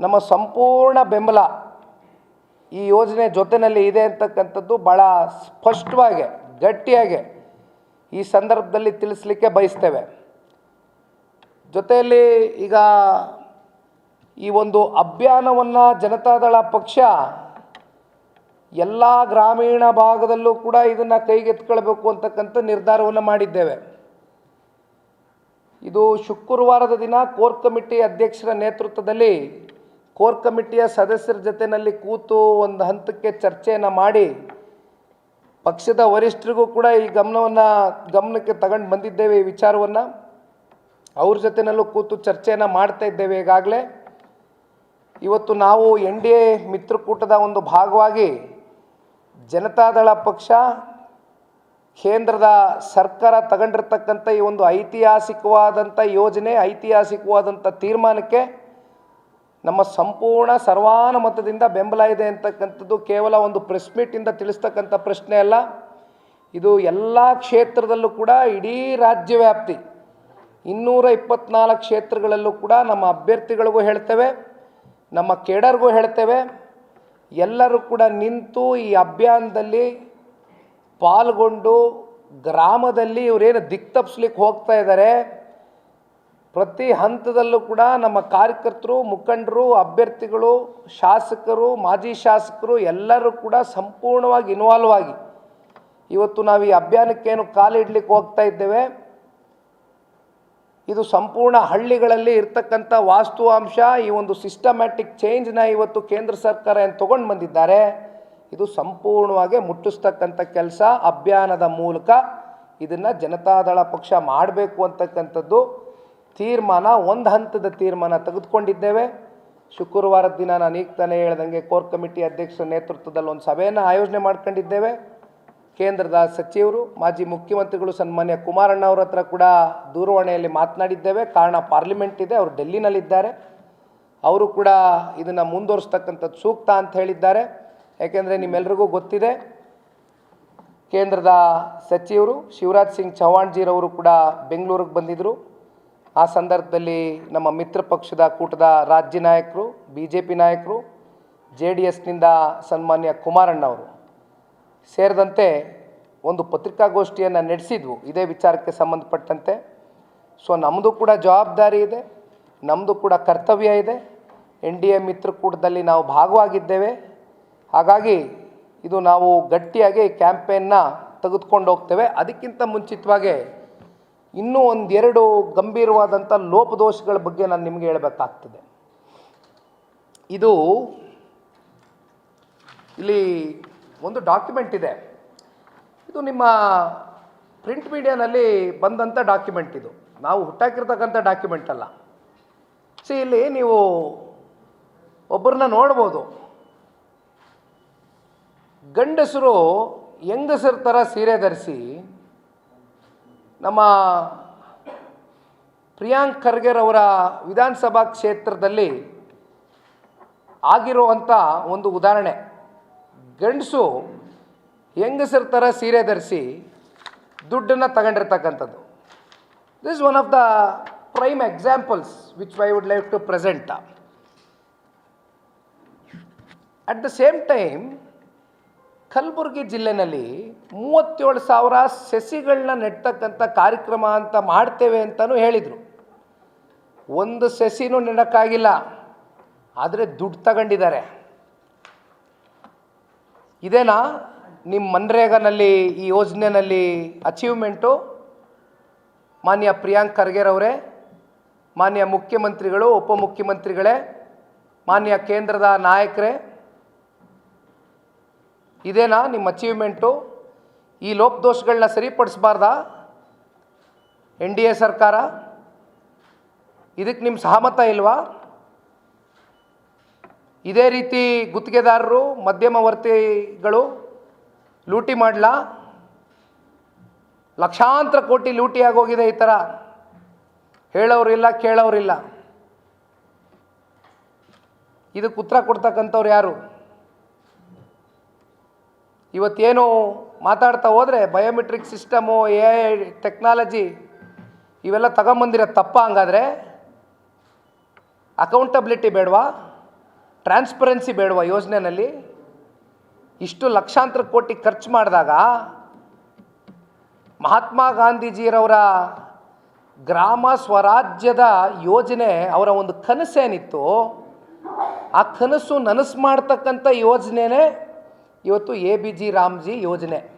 ನಮ್ಮ ಸಂಪೂರ್ಣ ಬೆಂಬಲ ಈ ಯೋಜನೆ ಜೊತೆಯಲ್ಲಿ ಇದೆ ಅಂತಕ್ಕಂಥದ್ದು ಭಾಳ ಸ್ಪಷ್ಟವಾಗಿ, ಗಟ್ಟಿಯಾಗಿ ಈ ಸಂದರ್ಭದಲ್ಲಿ ತಿಳಿಸ್ಲಿಕ್ಕೆ ಬಯಸ್ತೇವೆ. ಜೊತೆಯಲ್ಲಿ ಈಗ ಈ ಒಂದು ಅಭಿಯಾನವನ್ನು ಜನತಾದಳ ಪಕ್ಷ ಎಲ್ಲ ಗ್ರಾಮೀಣ ಭಾಗದಲ್ಲೂ ಕೂಡ ಇದನ್ನು ಕೈಗೆತ್ಕೊಳ್ಬೇಕು ಅಂತಕ್ಕಂಥ ನಿರ್ಧಾರವನ್ನು ಮಾಡಿದ್ದೇವೆ. ಇದು ಶುಕ್ರವಾರದ ದಿನ ಕೋರ್ ಕಮಿಟಿ ಅಧ್ಯಕ್ಷರ ನೇತೃತ್ವದಲ್ಲಿ ಕೋರ್ ಕಮಿಟಿಯ ಸದಸ್ಯರ ಜೊತೆಯಲ್ಲಿ ಕೂತು ಒಂದು ಹಂತಕ್ಕೆ ಚರ್ಚೆಯನ್ನು ಮಾಡಿ ಪಕ್ಷದ ವರಿಷ್ಠರಿಗೂ ಕೂಡ ಈ ಗಮನವನ್ನು ಗಮನಕ್ಕೆ ತಗೊಂಡು ಬಂದಿದ್ದೇವೆ ಈ ವಿಚಾರವನ್ನು. ಅವ್ರ ಜೊತೆನಲ್ಲೂ ಕೂತು ಚರ್ಚೆಯನ್ನು ಮಾಡ್ತಾ ಇದ್ದೇವೆ ಈಗಾಗಲೇ. ಇವತ್ತು ನಾವು ಎನ್ ಡಿ ಎ ಮಿತ್ರಕೂಟದ ಒಂದು ಭಾಗವಾಗಿ ಜನತಾದಳ ಪಕ್ಷ, ಕೇಂದ್ರದ ಸರ್ಕಾರ ತಗೊಂಡಿರ್ತಕ್ಕಂಥ ಈ ಒಂದು ಐತಿಹಾಸಿಕವಾದಂಥ ಯೋಜನೆ, ಐತಿಹಾಸಿಕವಾದಂಥ ತೀರ್ಮಾನಕ್ಕೆ ನಮ್ಮ ಸಂಪೂರ್ಣ ಸರ್ವಾನುಮತದಿಂದ ಬೆಂಬಲ ಇದೆ ಅಂತಕ್ಕಂಥದ್ದು ಕೇವಲ ಒಂದು ಪ್ರೆಸ್ ಮೀಟಿಂದ ತಿಳಿಸ್ತಕ್ಕಂಥ ಪ್ರಶ್ನೆ ಅಲ್ಲ. ಇದು ಎಲ್ಲ ಕ್ಷೇತ್ರದಲ್ಲೂ ಕೂಡ ಇಡೀ ರಾಜ್ಯ ವ್ಯಾಪ್ತಿ ಇನ್ನೂರ ಇಪ್ಪತ್ನಾಲ್ಕು ಕ್ಷೇತ್ರಗಳಲ್ಲೂ ಕೂಡ ನಮ್ಮ ಅಭ್ಯರ್ಥಿಗಳಿಗೂ ಹೇಳ್ತೇವೆ, ನಮ್ಮ ಕೇಡರ್ಗೂ ಹೇಳ್ತೇವೆ. ಎಲ್ಲರೂ ಕೂಡ ನಿಂತು ಈ ಅಭಿಯಾನದಲ್ಲಿ ಪಾಲ್ಗೊಂಡು ಗ್ರಾಮದಲ್ಲಿ ಇವರೇನು ದಿಕ್ತಪ್ಸ್ಲಿಕ್ಕೆ ಹೋಗ್ತಾ ಇದ್ದಾರೆ ಪ್ರತಿ ಹಂತದಲ್ಲೂ ಕೂಡ ನಮ್ಮ ಕಾರ್ಯಕರ್ತರು, ಮುಖಂಡರು, ಅಭ್ಯರ್ಥಿಗಳು, ಶಾಸಕರು, ಮಾಜಿ ಶಾಸಕರು ಎಲ್ಲರೂ ಕೂಡ ಸಂಪೂರ್ಣವಾಗಿ ಇನ್ವಾಲ್ವ್ ಆಗಿ ಇವತ್ತು ನಾವು ಈ ಅಭಿಯಾನಕ್ಕೇನು ಕಾಲಿಡ್ಲಿಕ್ಕೆ ಹೋಗ್ತಾ ಇದ್ದೇವೆ. ಇದು ಸಂಪೂರ್ಣ ಹಳ್ಳಿಗಳಲ್ಲಿ ಇರ್ತಕ್ಕಂಥ ವಾಸ್ತುವಾಂಶ, ಈ ಒಂದು ಸಿಸ್ಟಮ್ಯಾಟಿಕ್ ಚೇಂಜ್ನ ಇವತ್ತು ಕೇಂದ್ರ ಸರ್ಕಾರ ಏನು ತೊಗೊಂಡು ಬಂದಿದ್ದಾರೆ, ಇದು ಸಂಪೂರ್ಣವಾಗಿ ಮುಟ್ಟಿಸ್ತಕ್ಕಂಥ ಕೆಲಸ ಅಭಿಯಾನದ ಮೂಲಕ ಇದನ್ನು ಜನತಾದಳ ಪಕ್ಷ ಮಾಡಬೇಕು ಅಂತಕ್ಕಂಥದ್ದು. ತೀರ್ಮಾನ, ಒಂದು ಹಂತದ ತೀರ್ಮಾನ ತೆಗೆದುಕೊಂಡಿದ್ದೇವೆ. ಶುಕ್ರವಾರದ ದಿನ ನಾನು ಈಗ ತಾನೇ ಹೇಳ್ದಂಗೆ ಕೋರ್ ಕಮಿಟಿ ಅಧ್ಯಕ್ಷರ ನೇತೃತ್ವದಲ್ಲಿ ಒಂದು ಸಭೆಯನ್ನು ಆಯೋಜನೆ ಮಾಡ್ಕೊಂಡಿದ್ದೇವೆ. ಕೇಂದ್ರದ ಸಚಿವರು, ಮಾಜಿ ಮುಖ್ಯಮಂತ್ರಿಗಳು, ಸನ್ಮಾನ್ಯ ಕುಮಾರಣ್ಣ ಅವರ ಹತ್ರ ಕೂಡ ದೂರವಾಣಿಯಲ್ಲಿ ಮಾತನಾಡಿದ್ದೇವೆ. ಕಾರಣ ಪಾರ್ಲಿಮೆಂಟ್ ಇದೆ, ಅವರು ಡೆಲ್ಲಿನಲ್ಲಿದ್ದಾರೆ. ಅವರು ಕೂಡ ಇದನ್ನು ಮುಂದುವರಿಸ್ತಕ್ಕಂಥದ್ದು ಸೂಕ್ತ ಅಂತ ಹೇಳಿದ್ದಾರೆ. ಯಾಕೆಂದರೆ ನಿಮ್ಮೆಲ್ರಿಗೂ ಗೊತ್ತಿದೆ, ಕೇಂದ್ರದ ಸಚಿವರು ಶಿವರಾಜ್ ಸಿಂಗ್ ಚೌಹಾಣ್ಜಿರವರು ಕೂಡ ಬೆಂಗಳೂರಿಗೆ ಬಂದಿದ್ದರು ಆ ಸಂದರ್ಭದಲ್ಲಿ ನಮ್ಮ ಮಿತ್ರ ಪಕ್ಷದ ಕೂಟದ ರಾಜ್ಯ ನಾಯಕರು ಬಿ ಜೆ ಪಿ ನಾಯಕರು ಜೆ ಡಿ ಎಸ್ನಿಂದ ಸನ್ಮಾನ್ಯ ಕುಮಾರಣ್ಣವರು ಸೇರಿದಂತೆ ಒಂದು ಪತ್ರಿಕಾಗೋಷ್ಠಿಯನ್ನು ನಡೆಸಿದ್ವು. ಇದೇ ವಿಚಾರಕ್ಕೆ ಸಂಬಂಧಪಟ್ಟಂತೆ. ಸೊ ನಮ್ಮದು ಕೂಡ ಜವಾಬ್ದಾರಿ ಇದೆ ನಮ್ಮದು ಕೂಡ ಕರ್ತವ್ಯ ಇದೆ. ಎನ್ ಡಿ ಎ ಮಿತ್ರಕೂಟದಲ್ಲಿ ನಾವು ಭಾಗವಾಗಿದ್ದೇವೆ. ಹಾಗಾಗಿ ಇದು ನಾವು ಗಟ್ಟಿಯಾಗಿ ಕ್ಯಾಂಪೇನ್ನ ತೆಗೆದುಕೊಂಡು ಹೋಗ್ತೇವೆ. ಅದಕ್ಕಿಂತ ಮುಂಚಿತವಾಗಿ ಇನ್ನೂ ಒಂದೆರಡು ಗಂಭೀರವಾದಂಥ ಲೋಪದೋಷಗಳ ಬಗ್ಗೆ ನಾನು ನಿಮಗೆ ಹೇಳಬೇಕಾಗ್ತದೆ. ಇದು ಇಲ್ಲಿ ಒಂದು ಡಾಕ್ಯುಮೆಂಟ್ ಇದೆ. ಇದು ನಿಮ್ಮ ಪ್ರಿಂಟ್ ಮೀಡಿಯಾನಲ್ಲಿ ಬಂದಂಥ ಡಾಕ್ಯುಮೆಂಟ್ ಇದು. ನಾವು ಹುಟ್ಟಾಕಿರ್ತಕ್ಕಂಥ ಡಾಕ್ಯುಮೆಂಟ್ ಅಲ್ಲ. ಸಿ, ಇಲ್ಲಿ ನೀವು ಒಬ್ಬರನ್ನ ನೋಡ್ಬೋದು. ಗಂಡಸರು ಹೆಂಗಸರ ಥರ ಸೀರೆ ಧರಿಸಿ ನಮ್ಮ ಪ್ರಿಯಾಂಕ್ ಖರ್ಗೆರ್ ಅವರ ವಿಧಾನಸಭಾ ಕ್ಷೇತ್ರದಲ್ಲಿ ಆಗಿರುವಂಥ ಒಂದು ಉದಾಹರಣೆ. ಗಂಡಸು ಹೆಂಗಸರ ಥರ ಸೀರೆ ಧರಿಸಿ ದುಡ್ಡನ್ನು ತಗೊಂಡಿರ್ತಕ್ಕಂಥದ್ದು. This one of the prime examples which I would like to present at the same time Kalaburagi ಜಿಲ್ಲೆನಲ್ಲಿ ಮೂವತ್ತೇಳು ಸಾವಿರ ಸಸಿಗಳನ್ನ ನೆಟ್ಟಕ್ಕಂಥ ಕಾರ್ಯಕ್ರಮ ಅಂತ ಮಾಡ್ತೇವೆ ಅಂತಲೂ ಹೇಳಿದರು. ಒಂದು ಸಸಿನೂ ನೆಡೋಕ್ಕಾಗಿಲ್ಲ, ಆದರೆ ದುಡ್ಡು ತಗೊಂಡಿದ್ದಾರೆ. ಇದೇನಾ ನಿಮ್ಮ ಮನ್ರೇಗಾನಲ್ಲಿ ಈ ಯೋಜನೆಯಲ್ಲಿ ಅಚೀವ್ಮೆಂಟು? ಮಾನ್ಯ ಪ್ರಿಯಾಂಕ್ ಖರ್ಗೆರವರೇ, ಮಾನ್ಯ ಮುಖ್ಯಮಂತ್ರಿಗಳು, ಉಪಮುಖ್ಯಮಂತ್ರಿಗಳೇ, ಮಾನ್ಯ ಕೇಂದ್ರದ ನಾಯಕರೇ, ಇದೇನಾ ನಿಮ್ಮ ಅಚೀವ್ಮೆಂಟು? ಈ ಲೋಪದೋಷಗಳನ್ನ ಸರಿಪಡಿಸಬಾರ್ದಾ? ಎನ್ ಡಿ ಎ ಸರ್ಕಾರ? ಇದಕ್ಕೆ ನಿಮ್ಮ ಸಹಮತ ಇಲ್ವಾ? ಇದೇ ರೀತಿ ಗುತ್ತಿಗೆದಾರರು ಮಧ್ಯಮವರ್ತಿಗಳು ಲೂಟಿ ಮಾಡಲ? ಲಕ್ಷಾಂತರ ಕೋಟಿ ಲೂಟಿ ಆಗೋಗಿದೆ ಈ ಥರ ಹೇಳೋರಿಲ್ಲ ಕೇಳೋರಿಲ್ಲ ಇದಕ್ಕೆ ಉತ್ತರ ಕೊಡ್ತಕ್ಕಂಥವ್ರು ಯಾರು? ಇವತ್ತೇನು ಮಾತಾಡ್ತಾ ಹೋದರೆ biometric system A I technology ಇವೆಲ್ಲ ತಗೊಂಬಂದಿರೋ ತಪ್ಪ ಹಂಗಾದರೆ? ಅಕೌಂಟಬಿಲಿಟಿ ಬೇಡವಾ? ಟ್ರಾನ್ಸ್ಪರೆನ್ಸಿ ಬೇಡವಾ ಯೋಜನೆಯಲ್ಲಿ ಇಷ್ಟು ಲಕ್ಷಾಂತರ ಕೋಟಿ ಖರ್ಚು ಮಾಡಿದಾಗ ಮಹಾತ್ಮ ಗಾಂಧೀಜಿಯರವರ ಗ್ರಾಮ ಸ್ವರಾಜ್ಯದ ಯೋಜನೆ ಅವರ ಒಂದು ಕನಸೇನಿತ್ತು? ಆ ಕನಸು ನನಸು ಮಾಡ್ತಕ್ಕಂಥ ಯೋಜನೆನೇ ಇವತ್ತು ಎ ಬಿ ಜಿ ರಾಮ್ಜಿ ಯೋಜನೆ.